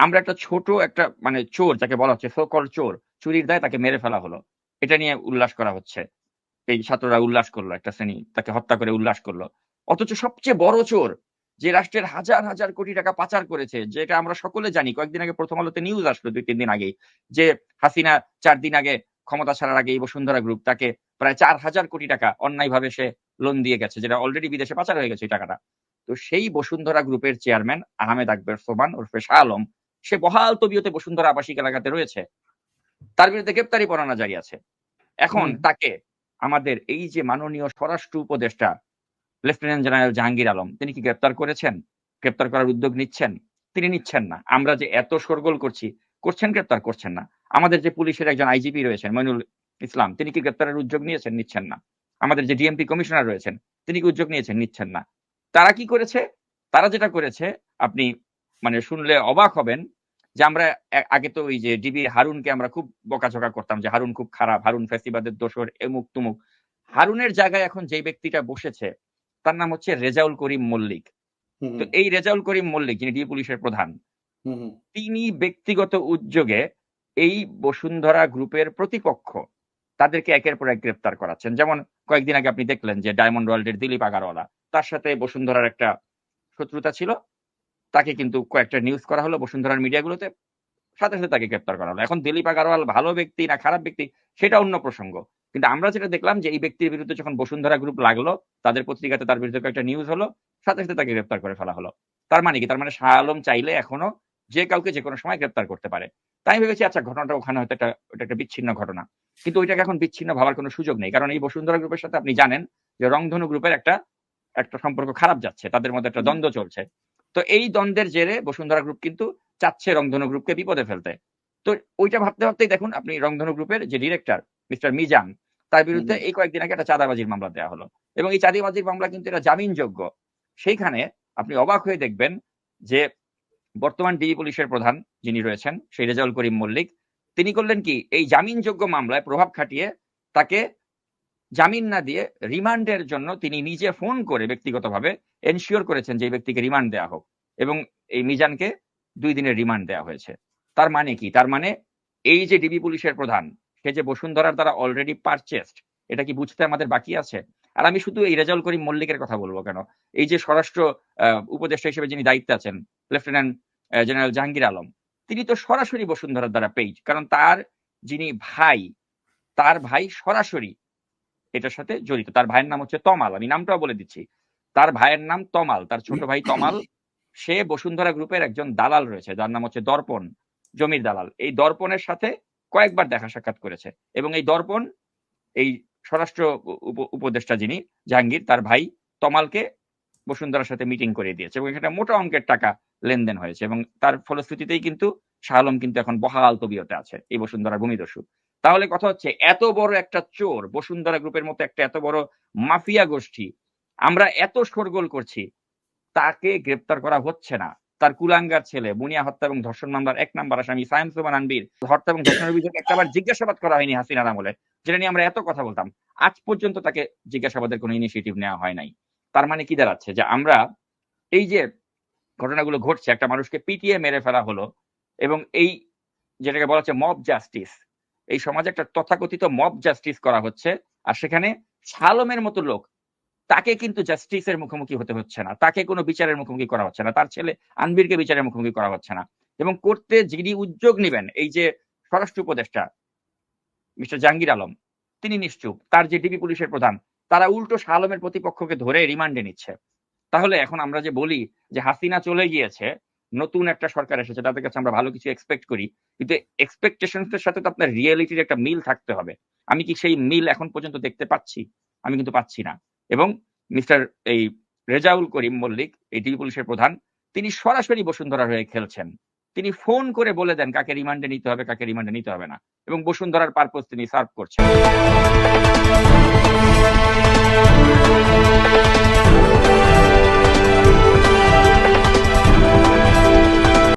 আমরা একটা ছোট একটা মানে চোর, যাকে বলা হচ্ছে সোকল চোর, চুরির দায় তাকে মেরে ফেলা হলো। এটা নিয়ে উল্লাস করা হচ্ছে। এই ছাত্ররা উল্লাস করল, একটা শ্রেণি তাকে হত্যা করে উল্লাস করল। অথচ সবচেয়ে বড় চোর, যে রাষ্ট্রের হাজার হাজার কোটি টাকা পাচার করেছে, যেটা আমরা সকলে জানি, কয়েকদিন আগে প্রথম আলোতে নিউজ আসলো, দুই, তিন দিন আগেই, যে হাসিনা চার দিন আগে ক্ষমতা ছাড়ার আগে এই বসুন্ধরা গ্রুপ তাকে প্রায় চার হাজার কোটি টাকা অন্যায়ভাবে সে লোন দিয়ে গেছে, যেটা অলরেডি বিদেশে পাচার হয়ে গেছে এই টাকাটা। তো সেই বসুন্ধরা গ্রুপের চেয়ারম্যান আহমেদ আকবর সোবান ওরফে শাহ আলম সে বহাল তবিয়তে বসুন্ধরা আবাসিক এলাকাতে রয়েছে। তার বিরুদ্ধে গ্রেপ্তারি পরোয়ানা জারি আছে। এখন তাকে আমাদের এই যে মাননীয় স্বরাষ্ট্র উপদেষ্টা লেফটেন্যান্ট জেনারেল জাহাঙ্গীর আলম তিনি কি গ্রেপ্তার করেছেন? গ্রেপ্তার করার উদ্যোগ নিচ্ছেন? তিনি নিচ্ছেন না। আমরা যে এত শোরগোল করছি করছেন গ্রেপ্তার করছেন না। আমাদের যে পুলিশের একজন আইজিপি রয়েছেন মইনুল ইসলাম তিনি কি গ্রেপ্তারের উদ্যোগ নিয়েছেন? নিচ্ছেন না। আমাদের যে ডিএমপি কমিশনার রয়েছেন তিনি কি উদ্যোগ নিয়েছেন? নিচ্ছেন না। তারা কি করেছে? তারা যেটা করেছে আপনি মানে শুনলে অবাক হবেন যে আমরা আগে তো ওই যে ডিবি হারুনকে আমরা খুব বকাঝকা করতাম যে হারুন খুব খারাপ হারুন ফেসিবাদের দোষর এমুক তুমুক। হারুনের জায়গায় এখন যে ব্যক্তিটা বসেছে তার নাম হচ্ছে রেজাউল করিম মল্লিক। তো এই রেজাউল করিম মল্লিক যিনি ডিবি পুলিশের প্রধান তিনি ব্যক্তিগত উদ্যোগে এই বসুন্ধরা গ্রুপের প্রতিপক্ষ তাদেরকে একের পর এক গ্রেপ্তার করাচ্ছেন। যেমন কয়েকদিন আগে আপনি দেখলেন যে ডায়মন্ড ওয়ার্ল্ডের দিলীপ আগারওয়ালা তার সাথে বসুন্ধরার একটা শত্রুতা ছিল তাকে কিন্তু কয়েকটা নিউজ করা হলো বসুন্ধরার মিডিয়াগুলোতে সাথে সাথে তাকে গ্রেপ্তার করা হলো। এখন দিলীপ আগারওয়াল ভালো ব্যক্তি না খারাপ ব্যক্তি, সেটা অন্য প্রসঙ্গ। কিন্তু আমরা যেটা দেখলাম যে এই ব্যক্তির বিরুদ্ধে যখন বসুন্ধরা গ্রুপ লাগল, তাদের পত্রিকাতে তার বিরুদ্ধে কয়েকটা নিউজ হলো, সাথে সাথে তাকে গ্রেপ্তার করে ফেলা হলো। তার মানে কি? তার মানে শাহ আলম চাইলে এখনও যে কাউকে যে কোনো সময় গ্রেপ্তার করতে পারে। তাই ভেবেছি আচ্ছা ঘটনাটা ওখানে হয়তো একটা, ওটা একটা বিচ্ছিন্ন ঘটনা। কিন্তু ওইটাকে এখন বিচ্ছিন্ন ভাবার কোনো সুযোগ নেই। কারণ এই বসুন্ধরা গ্রুপের সাথে আপনি জানেন যে রংধনু গ্রুপের একটা একটা সম্পর্ক খারাপ যাচ্ছে। তাদের মধ্যে একটা দ্বন্দ্ব চলছে। তো এই দ্বন্দ্বের জেরে বসুন্ধরা গ্রুপ কিন্তু চাচ্ছে রংধনু গ্রুপকে বিপদে ফেলতে। তো ওইটা ভাবতে ভাবতেই দেখুন আপনি রংধনু গ্রুপের যে ডিরেক্টর মিস্টার মিজান তার বিরুদ্ধে এই কয়েকদিন আগে একটা চাঁদাবাজির মামলা দেওয়া হলো। এবং এই চাঁদাবাজির মামলা কিন্তু এটা জামিনযোগ্য। সেইখানে আপনি অবাক হয়ে দেখবেন যে বর্তমান ডিবি পুলিশের প্রধান যিনি রয়েছেন সেই রেজাউল করিম মল্লিক তিনি করলেন কি? এই জামিনযোগ্য মামলায় প্রভাব খাটিয়ে তাকে জামিন না দিয়ে রিমান্ডের জন্য তিনি নিজে ফোন করে ব্যক্তিগতভাবে এনশিওর করেছেন যে ব্যক্তিকে রিমান্ড দেওয়া হোক এবং এই মিজানকে দুই দিনের রিমান্ড দেওয়া হয়েছে। তার মানে কি? তার মানে এই যে ডিবি পুলিশের প্রধান, সে যে বসুন্ধরার দ্বারা অলরেডি পারচেসড এটা কি বুঝতে আমাদের বাকি আছে? আর আমি শুধু এই রেজাউল করিম মল্লিকের কথা বলব কেন? এই যে স্বরাষ্ট্র উপদেষ্টা হিসেবে যিনি দায়িত্বে আছেন, লেফটেন্যান্ট জেনারেল জাহাঙ্গীর আলম, তিনি তো সরাসরি বসুন্ধরার দ্বারা পেইজ কারণ তার যিনি ভাই, তার ভাই সরাসরি এটার সাথে জড়িত। তার ভাইয়ের নাম হচ্ছে তমাল। আমি নামটাও বলে দিচ্ছি। তার ভাইয়ের নাম তমাল। তার ছোট ভাই তমাল। সে বসুন্ধরা গ্রুপের একজন দালাল রয়েছে, যার নাম হচ্ছে দর্পণ, জমির দালাল। এই দর্পণের সাথে কয়েকবার দেখা সাক্ষাৎ করেছে এবং এই দর্পণ, এই স্বরাষ্ট্র উপদেষ্টা যিনি, জাহাঙ্গীর, তার ভাই তমালকে বসুন্ধরার সাথে মিটিং করে দিয়েছে এবং এখানে মোটা অঙ্কের টাকা লেনদেন হয়েছে এবং তার ফলশ্রুতিতেই কিন্তু শাহ আলম কিন্তু এখন বহাল তবিয়তে আছে, এই বসুন্ধরার ভূমিদস্যু। তাহলে কথা হচ্ছে, এত বড় একটা চোর, বসুন্ধরা গ্রুপের মতো একটা এত বড় মাফিয়া গোষ্ঠী, আমরা এত শোরগোল করছি, তাকে গ্রেপ্তার করা হচ্ছে না। তার কুলাঙ্গার ছেলে বুনিয়া হত্যা এবং ধর্ষণ মামলার এক নাম্বার আসামি সায়েম সুমান আনবির, হত্যা এবং ধর্ষণের অভিযোগ একটাবার জিজ্ঞাসাবাদ করা হয়নি হাসিনার আমলে, যেটা নিয়ে আমরা এত কথা বলতাম। আজ পর্যন্ত তাকে জিজ্ঞাসাবাদের কোনো ইনিশিয়েটিভ নেওয়া হয় নাই। তার মানে কি দাঁড়াচ্ছে? যে আমরা এই যে ঘটনাগুলো ঘটছে, একটা মানুষকে পিটিয়ে মেরে ফেলা হলো এবং এই যেটাকে বলা হচ্ছে মব জাস্টিস এই সমাজে একটা তথাকথিত মব জাস্টিস করা হচ্ছে, আর সেখানে শালমের মতো লোক, তাকে কিন্তু জাস্টিসের মুখোমুখি হতে হচ্ছে না। তাকে কোনো বিচারের মুখোমুখি করা হচ্ছে না। তার ছেলে আনবিরকে বিচারের মুখোমুখি করা হচ্ছে না। এবং করতে যিনি উদ্যোগ নেবেন, এই যে স্বরাষ্ট্র উপদেষ্টা, মিস্টার জাহাঙ্গীর আলম, তিনি নিশ্চুপ। তার যে ডিবি পুলিশের প্রধান, তারা উল্টো শাহ আলমের প্রতিপক্ষকে ধরে রিমান্ডে নিচ্ছে। তাহলে এখন আমরা যে বলি যে হাসিনা চলে গিয়েছে নতুন একটা সরকার এসেছে, তাদের কাছে আমরা ভালো কিছু এক্সপেক্ট করি। কিন্তু এক্সপেকটেশনস এর সাথে তো আপনার রিয়েলিটির একটা মিল থাকতে হবে। আমি কি সেই মিল এখন পর্যন্ত দেখতে পাচ্ছি? আমি কিন্তু পাচ্ছি না। এবং মিস্টার এই রেজাউল করিম মল্লিক, এই ডিবি পুলিশের প্রধান, তিনি সরাসরি বসুন্ধরা হয়ে খেলছেন। তিনি ফোন করে বলে দেন, কাকে রিমান্ডে নিতে হবে, কাকে রিমান্ডে নিতে হবে না। এবং বসুন্ধরার পারপোজ তিনি সার্ভ করছেন।